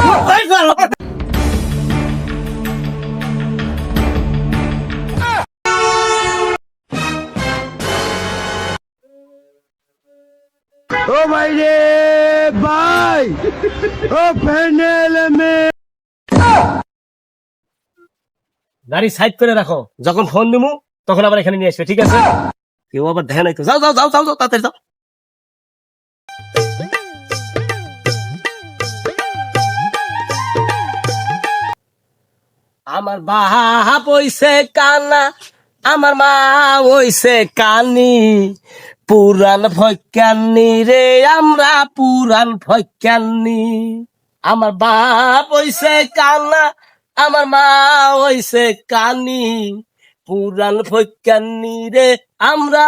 ও ভাই রে ভাই। ও প্যান্ডেল মে। গাড়ি সাইড করে রাখো। যখন ফোন দিমু তখন আবার এখানে নিয়ে আসবে ঠিক আছে? কেউ আবার দেখে নাই তো। যাও যাও যাও যাও যাও তাড়াতাড়ি যাও। আমার বাহা পইছে কানা, আমার মা হইছে কানি। পুরান ভৈকানি রে, আমরা পুরান ভৈকানি আমার বাপ হইছে কানা, আমার মা হইছে কানি। পুরান ভৈকানি রে, আমরা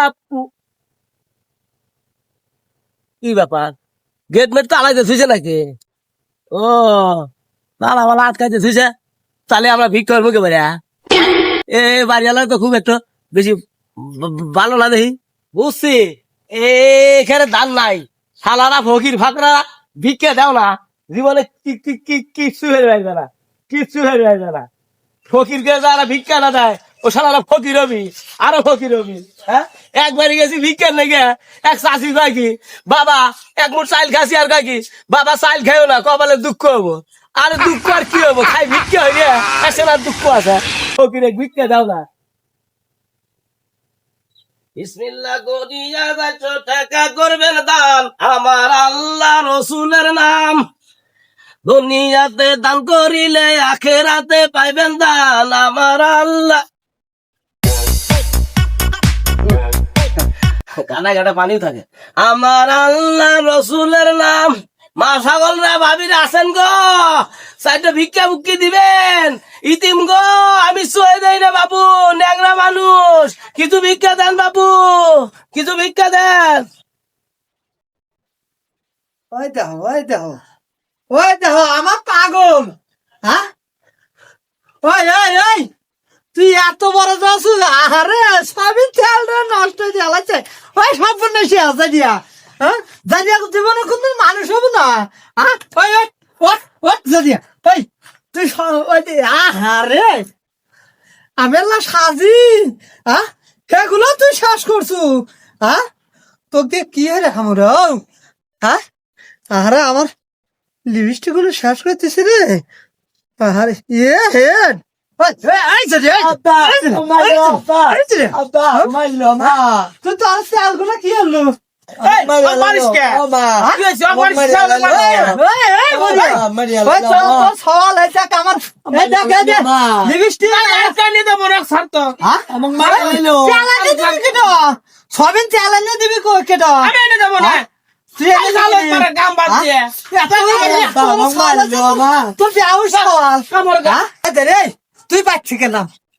কি ব্যাপার? গেট মেট তালাইতে থুইছে নাকি? ও তালা আটকাইতে থুইছে তাহলে আমরা ভিক্ষা করব কে বাড়িয়া এ, বাড়িওয়ালা তো খুব একটু বেশি ভালো না দেখি। বুঝছি। এখানে দান নাই। শালারা, ফকির, ফাকরা, ভিক্ষা দাও না। জীবনে কিচ্ছু হয়ে যাবে না। কিচ্ছু হয়ে যাবে না। ফকিরকে যারা ভিক্ষা না দেয়, ও সালারা ফকির হবি, আরও ফকির হবি। হ্যাঁ? একবারই গেছি ভিক্ষার লেগে। এক চাষি কয় কি, বাবা, এক মুঠ চাইল খাসি আর কয় কি, বাবা চাইল খাইও না, কপালে দুঃখ হব। আর দুঃখ আর কি হব খাই ভিক্ষা হই রে। এসে না দুঃখ আছে। ফকিরে ভিক্ষা দাও না। দান। করিলে আখেরাতে পাইবেন দান। আমার আল্লাহ গানা গাটা পানিও থাকে। আমার আল্লাহ রসুলের নাম। মা ছাগলরা ভাবির আছেন গো। চারটা ভিক্ষা মুক্তি দিবেন। ইতিম গো, আমি সয়ে দেই না বাবু ন্যাংরা মানুষ। কিছু ভিক্ষা দেন বাবু কিছু ভিক্ষা দেন। ওই দেখো ওই দেখো ওই দেখো, আমার পাগল। হ্যাঁ? ওই ওই ওই, তুই এত বড় যাচ্ছু আরে সবই তেলটা নষ্ট হয়ে জ্বালাচ্ছে ওই সম্পূর্ণ নেশে আছে দিয়া। হ্যাঁ? জানিয়া জীবনে কোন মানুষ হব না। হ্যাঁ ওই ওই ওট ওট জানিয়া ওই তুই আহারে। আমি আল্লাহ সাজি হ্যাঁ সেগুলো তুই শেষ করছু। হ্যাঁ তোকে কি হয় রে আমার হ্যাঁ আরে আমার লিপস্টিকগুলো শেষ করতেছি রে। আরে ইয়ে হেড তুই তো আর কি হলো? সবিন চ্যালেঞ্জ দিবি কেটা এনে হ্যাঁ? তুই পাচ্ছি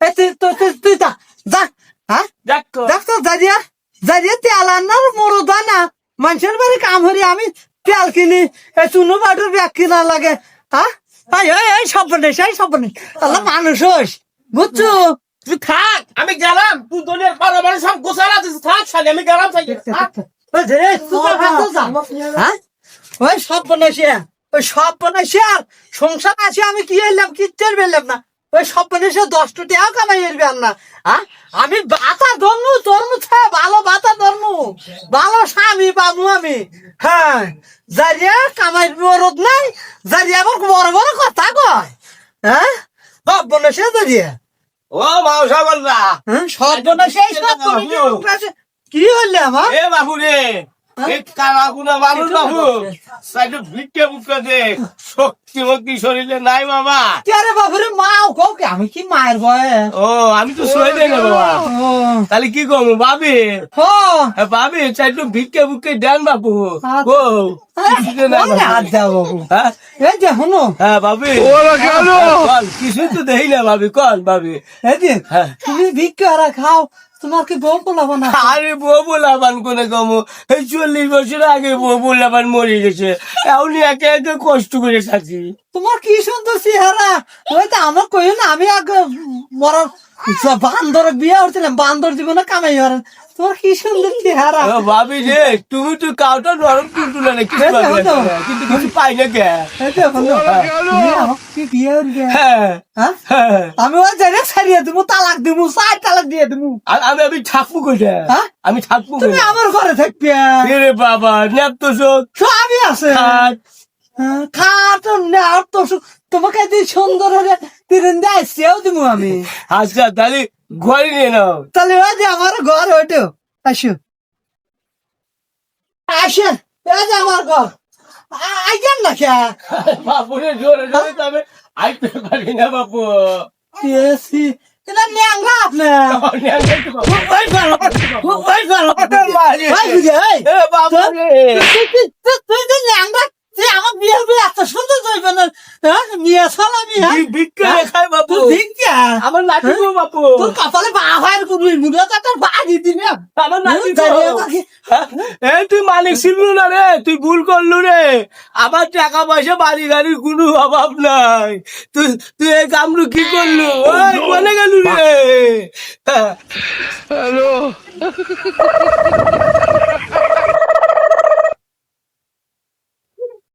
এই তুই তুই তুই তুই যা যা হ্যাঁ? দেখ তো। জারিয়া তেল আনার মরদা না মানুষের বাড়ি কাম হরি আমি তেল কিনি এই চুনো বাটুর ব্যাগ কিনা লাগে। হ্যাঁ এই সেই আল্লাহ মানুষ হইস বুঝছ? তুই থাক আমি গেলাম। তুই দুনিয়ার পারাবারে সব গোসালা দিস। থাক শালি আমি গেলাম ওই। হ্যাঁ ওই সব বনাইছে ওই সব বনাইছে আর সংসার আছে আমি কি এলাম? কিচ্ছুর বেরলাম না। ওই সব বনাইছে দশটা টাকা কামাই এরবে না হ্যাঁ আমি বাতা ধর্ম ছাড়া ভালো বাতা ধর্ম ভালো স্বামী পাবো আমি। হ্যাঁ জারিয়া কামাই মরদ নাই জারিয়া আবার বড় বড় কথা কয়। হ্যাঁ? সব বনাইছে জারিয়া। ও মাউসা বলরা হ্যাঁ সব বনাইছে কি হইলে আমার? এ বাবু রে বাবু মক্তি শরীরে নাই বাবা। বাবুরে মাও কও কি আমি কি মায়ের বয়ে ও আমি তো দেই না বাবা। তাহলে কি চাইটু ভিক্ষে দেন বাবু। ও বাবু। বাবু? হ্যাঁ? এই যে শুনো। হ্যাঁ কিছুই তো না ভাবি কল ভাবি হ্যাঁ। তুমি ভিক্ষা খাও তোমার কি বউ পোলাবো না আরে বউ বলাবান কোনে কমো? এই চল্লিশ বছর আগে বউ বলাবান মরে গেছে। এমনি একে একে কষ্ট করে থাকি তোমার কি সুন্দর চেহারা? ওই তো আমার কই না আমি আগে মরার বান্দর বিয়ে হচ্ছিলাম বান্দর জীবনে কামাই হর তোমার কি সুন্দর চেহারা? ও ভাবি যে তুমি তো কাউটা নরম না কিছু পাবে কিন্তু কিছু পাই না কে? বিয়ে হ্যাঁ। হ্যাঁ হ্যাঁ। আমি ওই জায়গায় ছাড়িয়ে তালাক চার তালাক দিয়ে আমি আমি থাকব হ্যাঁ? আমি থাকব তুমি আমার ঘরে থাকবে। রে বাবা নেপ তো সবই আছে। খাট। হ্যাঁ, খাট তো তোমাকে দিন সুন্দর হলে দিয়ে সেও দিব আমি। আচ্ছা তাহলে ঘরে নিয়ে নাও। তাহলে ওই যে আমার ঘর ওইটো। আসো। আসে। এই যে আমার ঘর। আইজান না কে? জোরে জোরে তবে আইতে পারি না বাপু এসি। ন্যাংরা আপনার রে তুই- ন্যাংরা আমার বিয়ের বিয়ে এত সুন্দর যাইবে না। হ্যাঁ হ্যাঁ। ভিক্ষা খাই বাপু ভিক্ষা? আমার বাপু ভাইয়ের করবি মুখে তো বাড়ি দিবি আমার গো। এ তুই মালিক ছিলু না রে? তুই ভুল করলু রে? আমার টাকা পয়সা বাড়ি গাড়ির কোনো অভাব নাই। তুই তুই এই কামরু কি করলু? ওই কোনে গেলু রে?